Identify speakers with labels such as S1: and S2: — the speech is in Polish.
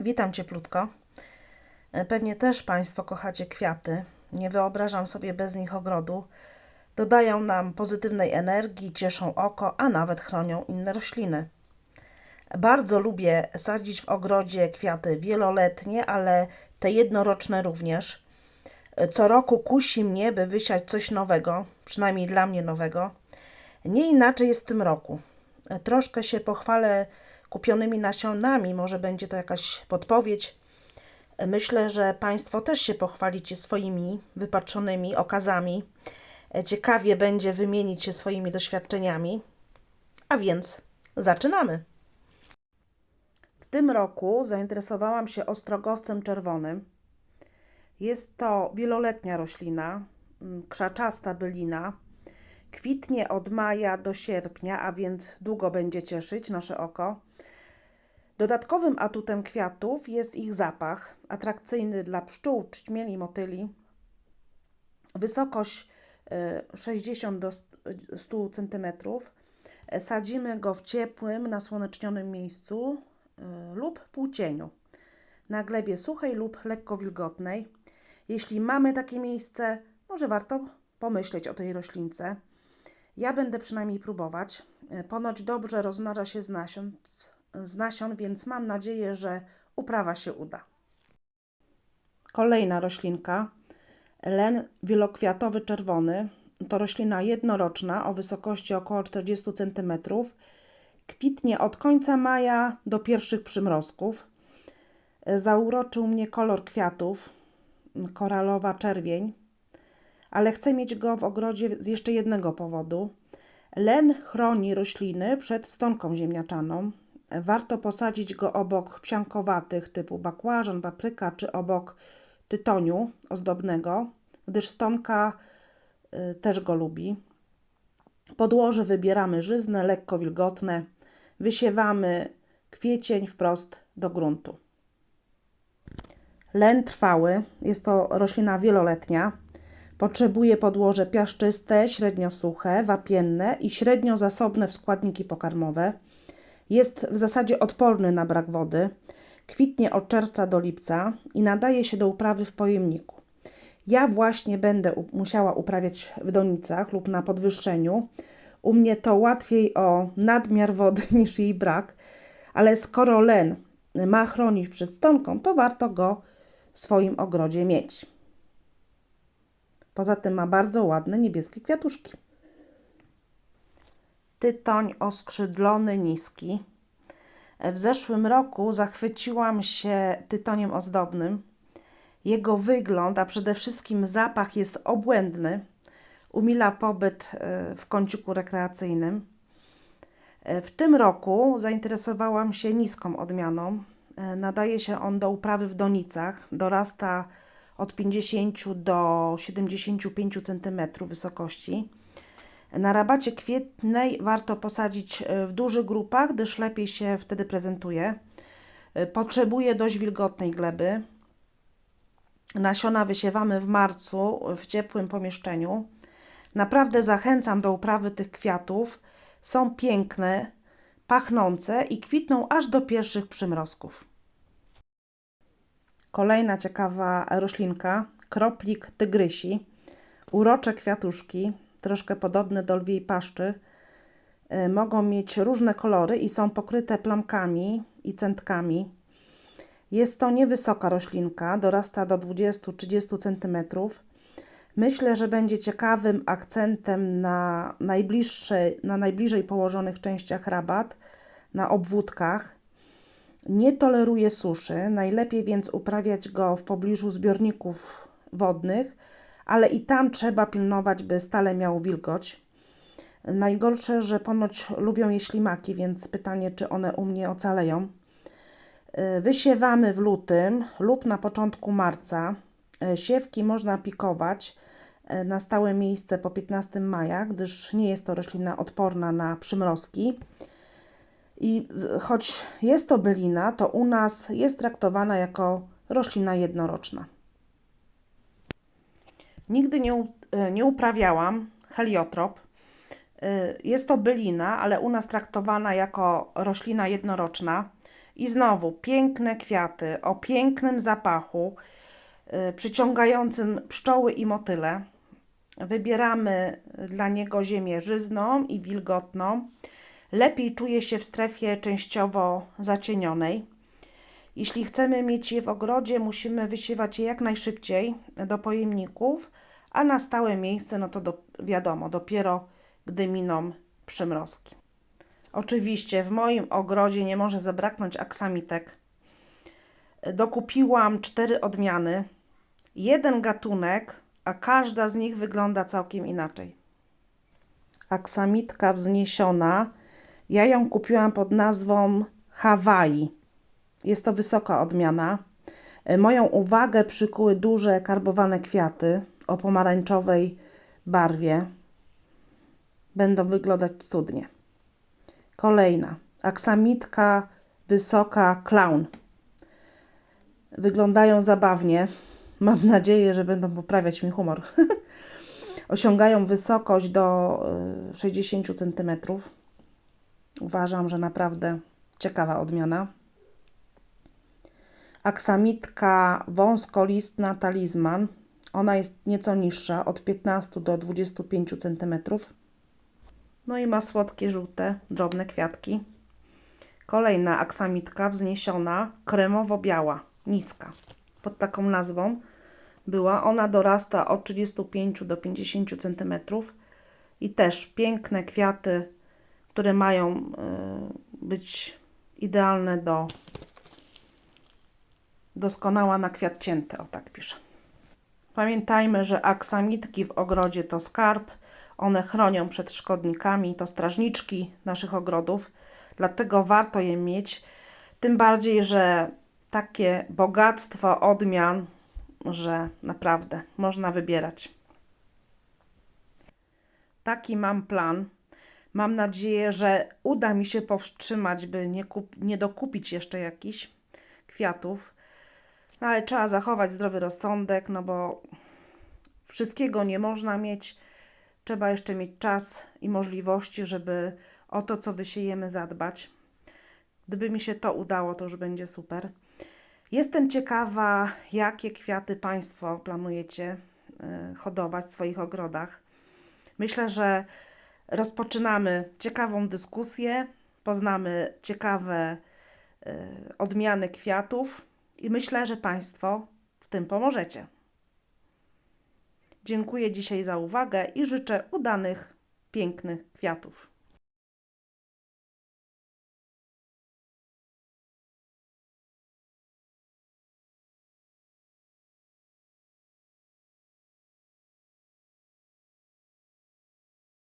S1: Witam cieplutko. E, Pewnie też Państwo kochacie kwiaty. Nie wyobrażam sobie bez nich ogrodu. Dodają nam pozytywnej energii, cieszą oko, a nawet chronią inne rośliny. Bardzo lubię sadzić w ogrodzie kwiaty wieloletnie, ale te jednoroczne również. E, Co roku kusi mnie, by wysiać coś nowego, przynajmniej dla mnie nowego. Nie inaczej jest w tym roku. E, Troszkę się pochwalę kupionymi nasionami, może będzie to jakaś podpowiedź. Myślę, że Państwo też się pochwalicie swoimi wypatrzonymi okazami. Ciekawie będzie wymienić się swoimi doświadczeniami. A więc zaczynamy. W tym roku zainteresowałam się ostrogowcem czerwonym. Jest to wieloletnia roślina, mm, krzaczasta bylina. Kwitnie od maja do sierpnia, a więc długo będzie cieszyć nasze oko. Dodatkowym atutem kwiatów jest ich zapach, atrakcyjny dla pszczół, ćmieli, motyli. Wysokość e, 60 do 100 cm. Sadzimy go w ciepłym, nasłonecznionym miejscu e, lub półcieniu, na glebie suchej lub lekko wilgotnej. Jeśli mamy takie miejsce, może warto pomyśleć o tej roślince. Ja będę przynajmniej próbować. E, Ponoć dobrze rozmnaża się z nasion, z nasion, więc mam nadzieję, że uprawa się uda. Kolejna roślinka. Len wielokwiatowy czerwony. To roślina jednoroczna o wysokości około 40 cm. Kwitnie od końca maja do pierwszych przymrozków. E, Zauroczył mnie kolor kwiatów, koralowa czerwień, ale chcę mieć go w ogrodzie z jeszcze jednego powodu. Len chroni rośliny przed stonką ziemniaczaną. Warto posadzić go obok psiankowatych typu bakłażan, papryka czy obok tytoniu ozdobnego, gdyż stonka y, też go lubi. Podłoże wybieramy żyzne, lekko wilgotne. Wysiewamy kwiecień wprost do gruntu. Len trwały jest to roślina wieloletnia. Potrzebuje podłoże piaszczyste, średnio suche, wapienne i średnio zasobne w składniki pokarmowe. Jest w zasadzie odporny na brak wody. Kwitnie od czerwca do lipca i nadaje się do uprawy w pojemniku. Ja właśnie będę musiała uprawiać w donicach lub na podwyższeniu. U mnie to łatwiej o nadmiar wody niż jej brak, ale skoro len ma chronić przed stonką, to warto go w swoim ogrodzie mieć. Poza tym ma bardzo ładne niebieskie kwiatuszki. Tytoń oskrzydlony niski. W zeszłym roku zachwyciłam się tytoniem ozdobnym. Jego wygląd, a przede wszystkim zapach jest obłędny. Umila pobyt e, w kąciku rekreacyjnym. E, W tym roku zainteresowałam się niską odmianą. E, Nadaje się on do uprawy w donicach. Dorasta od 50 do 75 cm wysokości. Na rabacie kwietnej warto posadzić e, w dużych grupach, gdyż lepiej się wtedy prezentuje. E, Potrzebuje dość wilgotnej gleby. Nasiona wysiewamy w marcu w ciepłym pomieszczeniu. Naprawdę zachęcam do uprawy tych kwiatów. Są piękne, pachnące i kwitną aż do pierwszych przymrozków. Kolejna ciekawa roślinka, kroplik tygrysi. Urocze kwiatuszki, troszkę podobne do lwiej paszczy. Y, Mogą mieć różne kolory i są pokryte plamkami i centkami. Jest to niewysoka roślinka, dorasta do 20-30 cm. Myślę, że będzie ciekawym akcentem na, najbliższe, na najbliżej położonych częściach rabat, na obwódkach. Nie toleruje suszy, najlepiej więc uprawiać go w pobliżu zbiorników wodnych, ale i tam trzeba pilnować, by stale miał wilgoć. Najgorsze, że ponoć lubią je ślimaki, więc pytanie, czy one u mnie ocaleją. Y, Wysiewamy w lutym lub na początku marca. Y, Siewki można pikować y, na stałe miejsce po 15 maja, gdyż nie jest to roślina odporna na przymrozki. I choć jest to bylina, to u nas jest traktowana jako roślina jednoroczna. Nigdy nie, e, nie uprawiałam heliotrop. Y, Jest to bylina, ale u nas traktowana jako roślina jednoroczna. I znowu piękne kwiaty o pięknym zapachu, y, przyciągającym pszczoły i motyle. Wybieramy dla niego ziemię żyzną i wilgotną. Lepiej czuje się w strefie częściowo zacienionej. Jeśli chcemy mieć je w ogrodzie, musimy wysiewać je jak najszybciej do pojemników, a na stałe miejsce, no to do, wiadomo, dopiero gdy miną przymrozki. Oczywiście w moim ogrodzie nie może zabraknąć aksamitek. Dokupiłam cztery odmiany, jeden gatunek, a każda z nich wygląda całkiem inaczej. Aksamitka wzniesiona. Ja ją kupiłam pod nazwą Hawaii. Jest to wysoka odmiana. E, Moją uwagę przykuły duże karbowane kwiaty o pomarańczowej barwie. Będą wyglądać cudnie. Kolejna. Aksamitka wysoka clown. Wyglądają zabawnie. Mam nadzieję, że będą poprawiać mi humor. Osiągają wysokość do y, 60 cm. Uważam, że naprawdę ciekawa odmiana. Aksamitka wąskolistna talizman. Ona jest nieco niższa, od 15 do 25 cm. No i ma słodkie, żółte, drobne kwiatki. Kolejna aksamitka wzniesiona, kremowo-biała, niska. Pod taką nazwą była. Ona dorasta od 35 do 50 cm. I też piękne kwiaty, które mają y, być idealne do doskonała na kwiat cięty, o tak pisze. Pamiętajmy, że aksamitki w ogrodzie to skarb. One chronią przed szkodnikami, to strażniczki naszych ogrodów, dlatego warto je mieć. Tym bardziej, że takie bogactwo odmian, że naprawdę można wybierać. Taki mam plan. Mam nadzieję, że uda mi się powstrzymać, by nie, kup- nie dokupić jeszcze jakichś kwiatów. No ale trzeba zachować zdrowy rozsądek, no bo wszystkiego nie można mieć. Trzeba jeszcze mieć czas i możliwości, żeby o to, co wysiejemy, zadbać. Gdyby mi się to udało, to już będzie super. Jestem ciekawa, jakie kwiaty Państwo planujecie y, hodować w swoich ogrodach. Myślę, że rozpoczynamy ciekawą dyskusję, poznamy ciekawe y, odmiany kwiatów i myślę, że Państwo w tym pomożecie. Dziękuję dzisiaj za uwagę i życzę udanych, pięknych kwiatów.